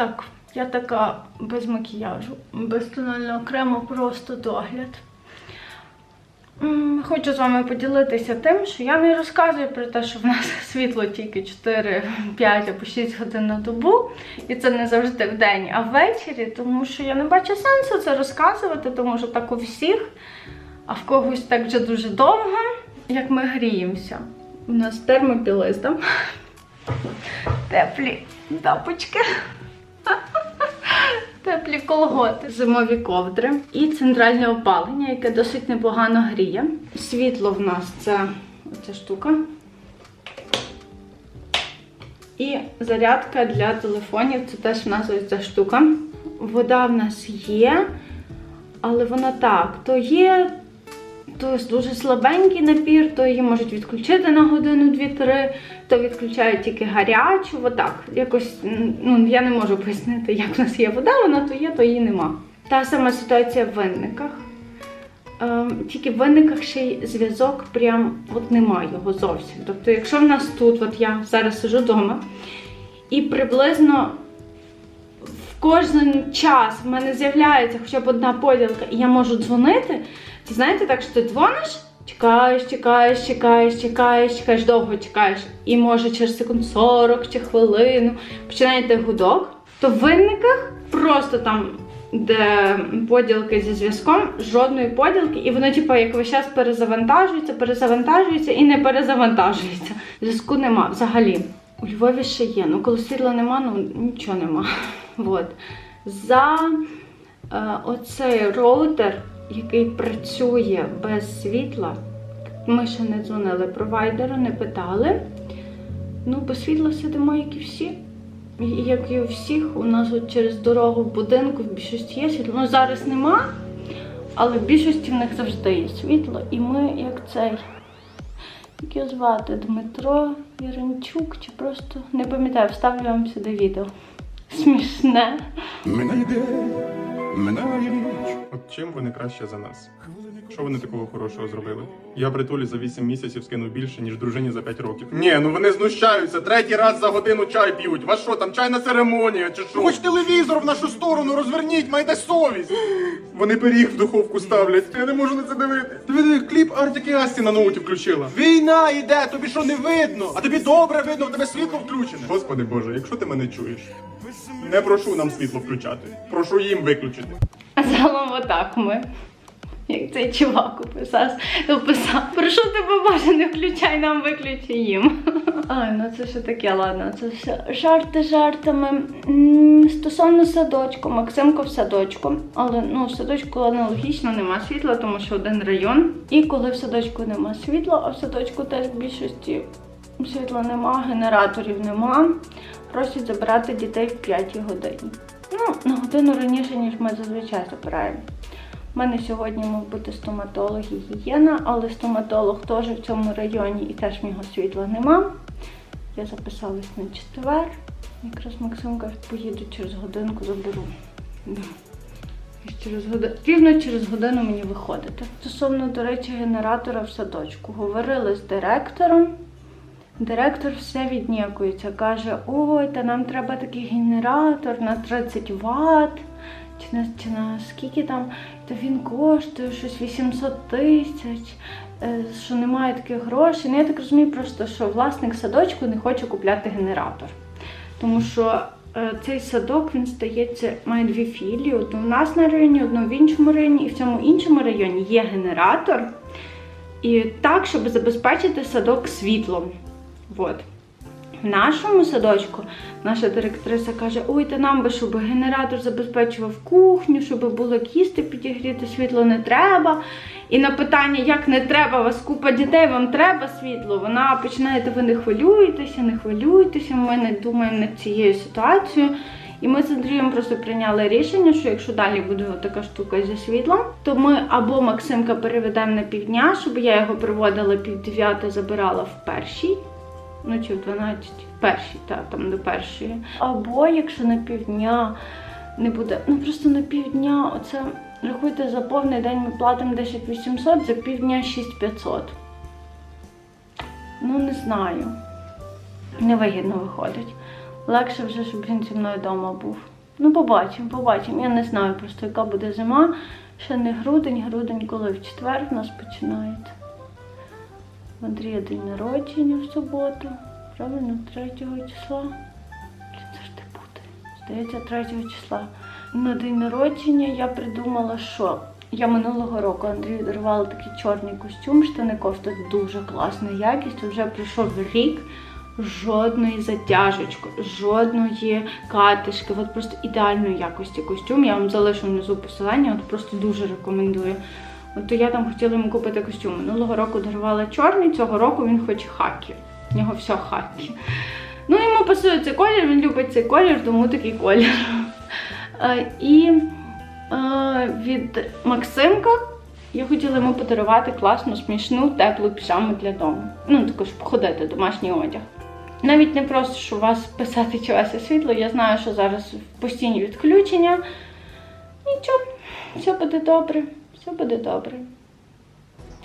Так, я така без макіяжу, без тонального крему, просто догляд. Хочу з вами поділитися тим, що я не розказую про те, що в нас світло тільки 4, 5 або 6 годин на добу, і це не завжди в день, а ввечері, тому що я не бачу сенсу це розказувати, тому що так у всіх, а в когось так вже дуже довго, як ми гріємося. У нас термопілиз, да? теплі тапочки. Теплі колготи, зимові ковдри і центральне опалення, яке досить непогано гріє. Світло в нас це ця штука. І зарядка для телефонів це теж в нас ось ця штука. Вода в нас є, але вона так, то є, то дуже слабенький напір, то її можуть відключити на годину 2-3, то відключають тільки гарячу, отак. Якось ну, я не можу пояснити, як в нас є вода, вона то є, то її нема. Та сама ситуація в винниках. Ем, тільки в винниках ще й зв'язок прям от немає його зовсім. Тобто, якщо в нас тут, от я зараз сижу вдома, і приблизно в кожен час в мене з'являється хоча б одна поділка, і я можу дзвонити, це знаєте так, що ти дзвониш, чекаєш, чекаєш, чекаєш, чекаєш, чекаєш, довго чекаєш, і може через секунд 40 чи хвилину починаєте гудок, то в винниках просто там. Де поділки зі зв'язком, жодної поділки, і воно, типу, як весь час перезавантажується, перезавантажується і не перезавантажується. Зв'язку нема взагалі. У Львові ще є. Ну, коли світла нема, ну нічого нема. Вот. За е, оцей роутер, який працює без світла, ми ще не дзвонили провайдеру, не питали. Ну, без світла сидимо, як і всі. Як і у всіх, у нас от через дорогу в будинку в більшості є світло. Ну, зараз нема, але в більшості в них завжди є світло. І ми, як цей, як його звати, Дмитро Яремчук, чи просто не пам'ятаю, вставлю вам сюди відео. Смішне. Минає день, минає ніч. От чим вони краще за нас? Що вони такого хорошого зробили? Я притулі за 8 місяців скинув більше, ніж дружині за 5 років. Ні, ну вони знущаються. Третій раз за годину чай п'ють. Вас що, там чайна церемонія чи що? Хоч телевізор в нашу сторону розверніть, майте совість. Вони пиріг в духовку ставлять. Я не можу на це дивитися. Диви, диви, кліп Артік і Асті на ноуті включила. Війна йде, тобі що не видно? А тобі добре видно, в тебе світло включене. Господи Боже, якщо ти мене чуєш, не прошу нам світло включати. Прошу їм виключити. А загалом отак ми. Як цей чувак описав, описав. Прошу тебе, Боже, не включай нам, виключи їм. Ай, ну це що таке, ладно, це все жарти жартами. М, Стосовно садочку, Максимко в садочку. Але ну, в садочку аналогічно нема світла, тому що один район. І коли в садочку нема світла, а в садочку теж в більшості світла нема, генераторів нема. Просять забирати дітей в 5 годині. Ну, на годину раніше, ніж ми зазвичай забираємо. У мене сьогодні мав бути стоматолог і гігієна, але стоматолог теж в цьому районі і теж в нього світла нема. Я записалась на четвер. Якраз Максим каже, поїду через годинку заберу. Через годину, рівно через годину мені виходити. Стосовно, до речі, генератора в садочку. Говорили з директором. Директор все віднікується, каже: ой, та нам треба такий генератор на 30 Вт, чи на, чи на скільки там, то він коштує щось 800 тисяч, е, що немає таких грошей. Ну, я так розумію, просто що власник садочку не хоче купляти генератор. Тому що е, цей садок він здається, має дві філії: одну в нас на районі, одну в іншому районі, і в цьому іншому районі є генератор. І так, щоб забезпечити садок світлом. Вот. В нашому садочку наша директриса каже: ой, та нам би, щоб генератор забезпечував кухню, щоб було як їсти підігріти, світло не треба. І на питання, як не треба, вас купа дітей, вам треба світло, вона починає, ви не хвилюєтеся, не хвилюйтеся, ми не думаємо над цією ситуацією. І ми з Андрієм просто прийняли рішення, що якщо далі буде така штука зі світлом, то ми або Максимка переведемо на півдня, щоб я його приводила пів дев'ята, забирала в першій. Ну чи в 12, в першій, так, там до першої. Або якщо на півдня не буде, ну просто на півдня, оце рахуйте за повний день ми платимо 10 800, за півдня 6500. Ну не знаю. Невигідно виходить. Легше вже, щоб він зі мною вдома був. Ну, побачимо, побачимо. Я не знаю просто, яка буде зима. Ще не грудень, грудень, коли в четвер в нас починається. Андрія день народження в суботу. Правильно, 3 числа. Чи це ж ти буде? Здається, 3 числа. На день народження я придумала, що я минулого року Андрію дарувала такий чорний костюм, штани кофта дуже класна якість. Вже пройшов рік. Жодної затяжечки, жодної катишки, от просто ідеальної якості костюм. Я вам залишу внизу посилання, от просто дуже рекомендую. От я там хотіла йому купити костюм. Минулого року дарувала чорний, цього року він хоче хакі. В нього все хакі. Ну, йому пасує цей колір, він любить цей колір, тому такий колір. І від Максимка я хотіла йому подарувати класну, смішну, теплу піжаму для дому. Ну, також походити, домашній одяг. Навіть не просто, що у вас писати є світло. Я знаю, що зараз постійні відключення. Нічого, все буде добре, все буде добре.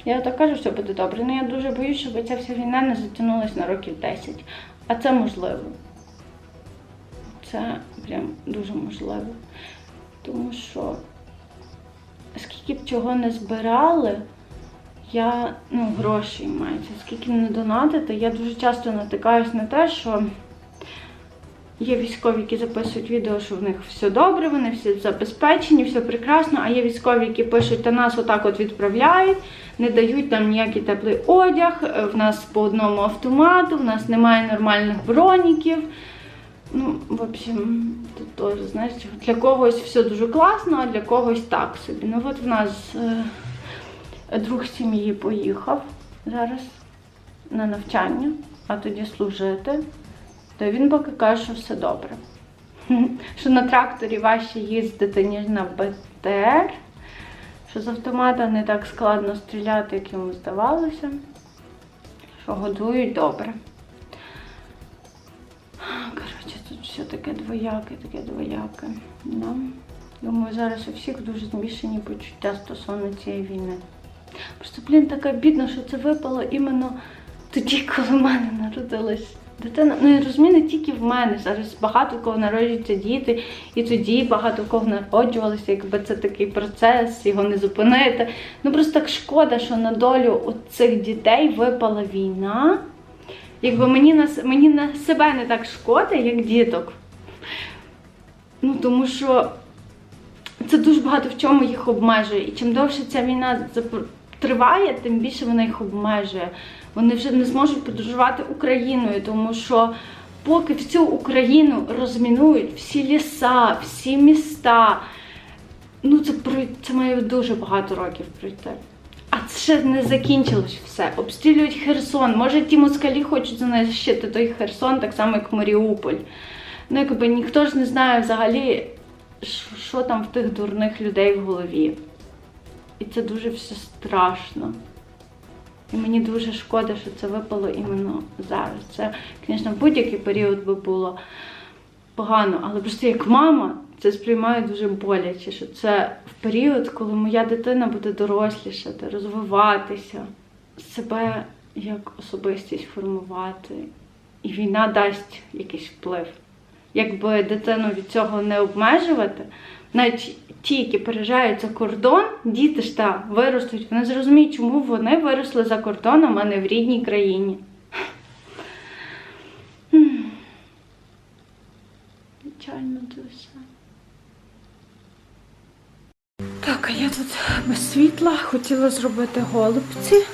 Я так кажу, що буде добре. але я дуже боюсь, щоб ця вся війна не затягнулася на років 10. А це можливо. Це прям дуже можливо. Тому що скільки б чого не збирали, я, ну, гроші мається, скільки не донатити, я дуже часто натикаюсь на те, що є військові, які записують відео, що в них все добре, вони всі забезпечені, все прекрасно, а є військові, які пишуть, та нас отак от відправляють, не дають нам ніякий теплий одяг, е, в нас по одному автомату, в нас немає нормальних броніків. Ну, в общем, тут теж, знаєш, для когось все дуже класно, а для когось так собі. Ну от в нас е, друг сім'ї поїхав зараз на навчання, а тоді служити. То він поки каже, що все добре. Що на тракторі важче їздити, ніж на БТР, що з автомата не так складно стріляти, як йому здавалося, що годують добре. Коротше, тут все таке двояке, таке двояке. Да. Думаю, зараз у всіх дуже змішані почуття стосовно цієї війни. Просто, блін, так обідно, що це випало іменно тоді, коли в мене народилась дитина. Ну, я розумію, не тільки в мене. Зараз багато у кого народжуються діти, і тоді багато у кого народжувалися, якби це такий процес, його не зупинити. Ну просто так шкода, що на долю цих дітей випала війна. Якби мені на, мені на себе не так шкода, як діток. Ну, тому що це дуже багато в чому їх обмежує. І чим довше ця війна триває, тим більше вона їх обмежує. Вони вже не зможуть подорожувати Україною, тому що поки всю Україну розмінують всі ліса, всі міста, ну це це має дуже багато років пройти. А це ще не закінчилось все. Обстрілюють Херсон. Може, ті москалі хочуть знищити той Херсон, так само, як Маріуполь. Ну, якби ніхто ж не знає взагалі, що там в тих дурних людей в голові. І це дуже все страшно. І мені дуже шкода, що це випало іменно зараз. Це, звісно, в будь-який період би було погано, але просто як мама це сприймаю дуже боляче, що це в період, коли моя дитина буде дорослішати, розвиватися, себе як особистість формувати. І війна дасть якийсь вплив. Якби дитину від цього не обмежувати, навіть ті, які переїжджають за кордон, діти ж та виростуть, вони зрозуміють, чому вони виросли за кордоном, а не в рідній країні. Печально це все. Так, а я тут без світла хотіла зробити голубці.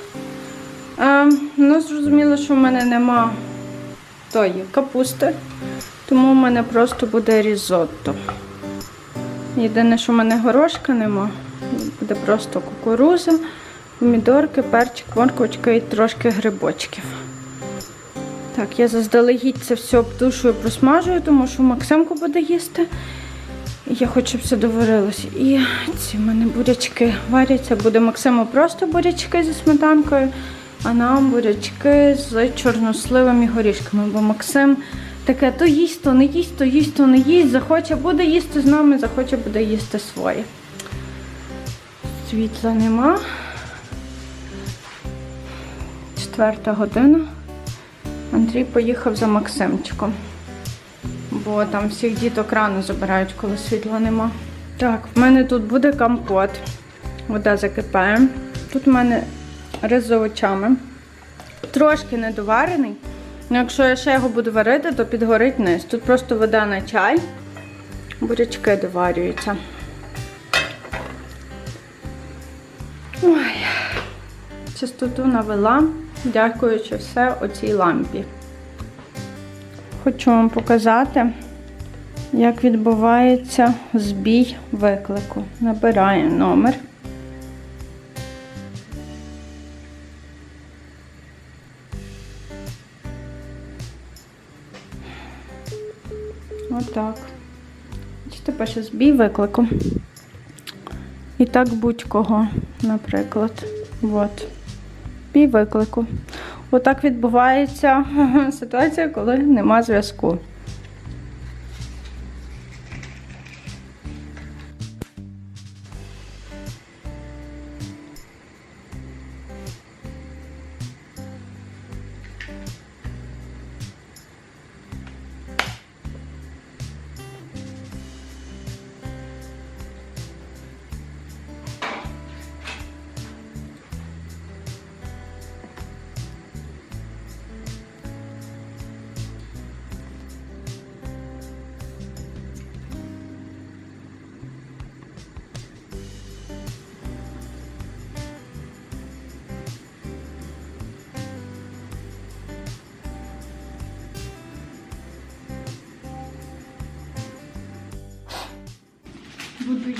Е, ну, зрозуміло, що в мене нема тої капусти, тому в мене просто буде різотто. Єдине, що в мене горошка нема, буде просто кукуруза, помідорки, перчик, морковочка і трошки грибочків. Так, я заздалегідь це все обтушую, просмажую, тому що Максимку буде їсти. Я хочу, щоб все доварилось. І ці в мене бурячки варяться. Буде Максиму просто бурячки зі сметанкою, а нам бурячки з чорносливими горішками. Бо Максим таке то їсть, то не їсть, то їсть, то не їсть. Захоче буде їсти з нами, захоче буде їсти своє. Світла нема. Четверта година. Андрій поїхав за Максимчиком. бо там всіх діток рано забирають, коли світла нема. Так, в мене тут буде компот. Вода закипає. Тут в мене рис з овочами. Трошки недоварений. Ну, якщо я ще його буду варити, то підгорить низ. Тут просто вода на чай. Бурячки доварюються. Ой. Чистоту навела, дякуючи все оцій лампі. Хочу вам показати, як відбувається збій виклику. Набираю номер. Отак. Бачите, пише збій виклику. І так будь-кого, наприклад. От. Збій виклику. Отак відбувається ситуація, коли нема зв'язку.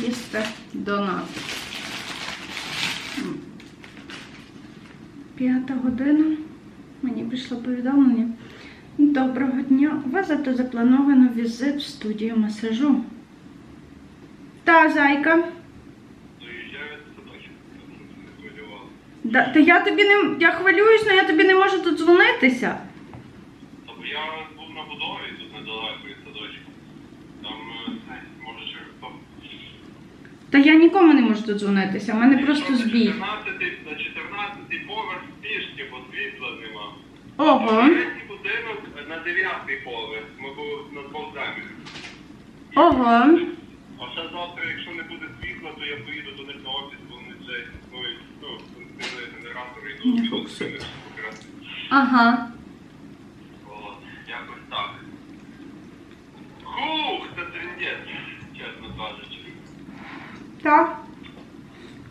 Буду їсти донат. П'ята година. Мені прийшло повідомлення. Доброго дня. У вас зато заплановано візит в студію масажу. Та, зайка. Да, та я тобі не я хвилююсь, але я тобі не можу тут дзвонитися. Тобто я був на будові тут недалеко від садочку. Там, е, це, може, через хто. Та я нікому не можу додзвонитися, у мене просто збій. На 14, на 14 поверх пішки, бо світла нема. Ого. Третій будинок на 9 поверх. Ми були на замірах. Ого. А ще завтра, якщо не буде світла, то я поїду до них на офіс, бо вони вже існують, ну, функціонує генератор і Не до. Ага. От, якось так. Хух, це трендець, чесно кажучи. Так.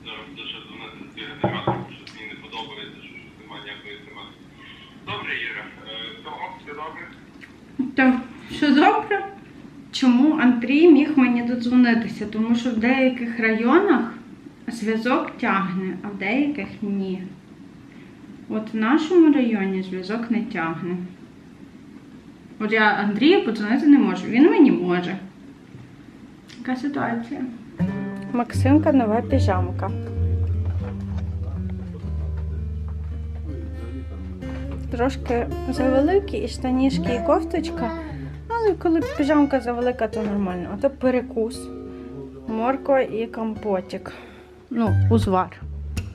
Зараз це ще до нас з генератор, щось мені не подобається, що щось немає ніякої теми. Добре, Іра, е, того, все добре? Так, що добре? Чому Андрій міг мені додзвонитися? Тому що в деяких районах зв'язок тягне, а в деяких ні. От в нашому районі зв'язок не тягне. От я Андрію подзвонити не можу, він мені може. Яка ситуація? Максимка нова піжамка. Трошки завеликі і штанішки, і кофточка. Але коли піжамка завелика, то нормально. А то перекус. Морква і компотик. Ну, узвар.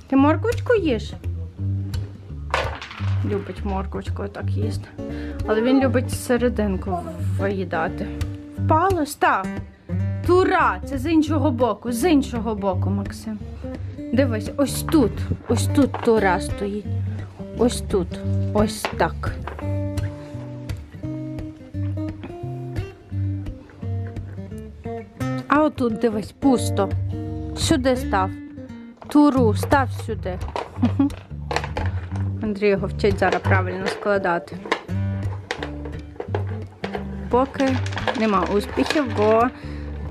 Ти морквочку їш? Любить морквочку так їсти. Але він любить серединку виїдати. Впало, став. Тура! Це з іншого боку, з іншого боку, Максим. Дивись, ось тут. Ось тут тура стоїть. Ось тут. Ось так. А отут дивись, пусто. Сюди став. Туру, став сюди. Андрій його вчить зараз правильно складати. Поки нема успіхів, бо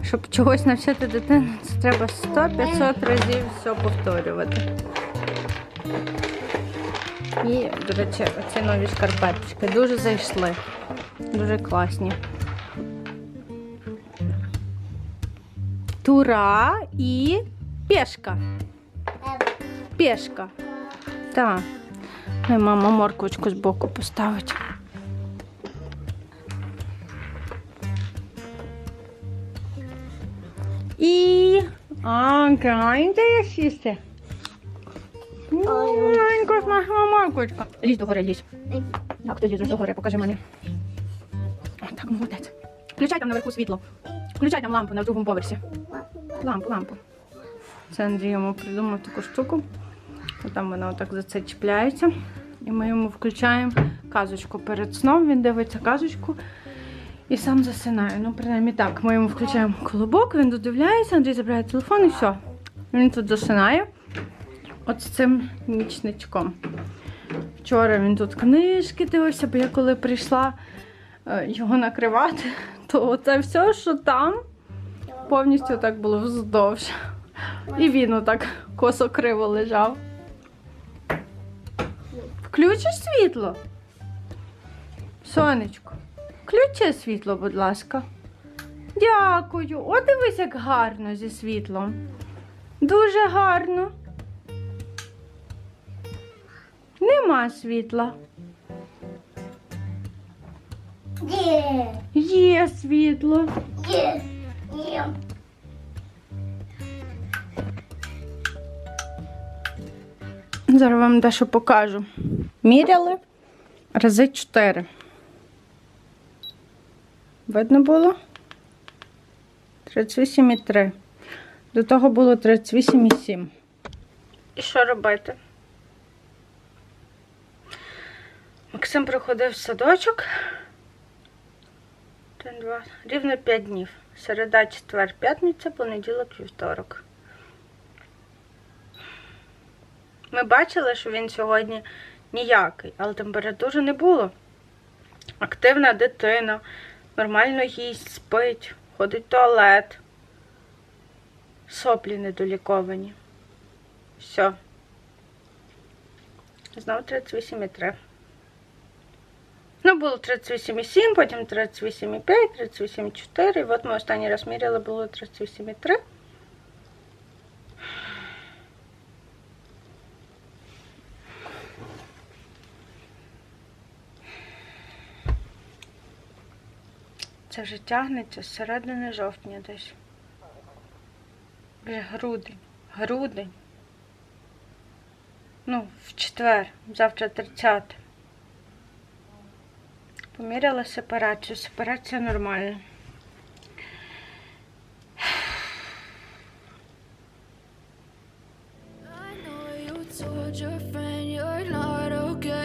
щоб чогось навчити дитину, це треба 100-500 разів все повторювати. І, до речі, оці нові шкарпеточки дуже зайшли. Дуже класні. Тура і пешка. Пешка. Так. Ой, мама морквочку збоку поставить. І. А, де я сісти? Маленька смачна морквочка. Лізь до гори, лізь. Так, тоді до гори, покажи мене. О, так, молодець. Включай там наверху світло. Включай там лампу на другому поверсі. Лампу, лампу. Це Андрій йому придумав таку штуку. Там вона отак за це чіпляється. І ми йому включаємо казочку перед сном. Він дивиться казочку і сам засинає. Ну, принаймні так. Ми йому включаємо колобок, він додивляється, Андрій забирає телефон і все. Він тут засинає. От з цим нічничком. Вчора він тут книжки дивився, бо я коли прийшла е, його накривати, то це все, що там, повністю так було вздовж. І він отак косо криво лежав. Включиш світло? Сонечко, включи світло, будь ласка. Дякую. О, дивись, як гарно зі світлом. Дуже гарно. Нема світла. Є, Є світло. є, є. Зараз вам дещо покажу. Міряли рази 4. Видно було? 38,3. До того було 38,7. І що робити? Максим приходив в садочок. Рівно 5 днів. Середа, четвер, п'ятниця, понеділок, вівторок. Ми бачили, що він сьогодні ніякий, але температури не було. Активна дитина, нормально їсть, спить, ходить в туалет. Соплі недоліковані. Все. Знову 38,3. Ну, було 38,7, потім 38,5, 38,4. І от ми останній раз міряли, було 38,3. Це вже тягнеться з середини жовтня десь. Вже грудень. Грудень. Ну, в четвер, завтра 30. Поміряла сепарацію. Сепарація нормальна. I know you told your friend you're not okay.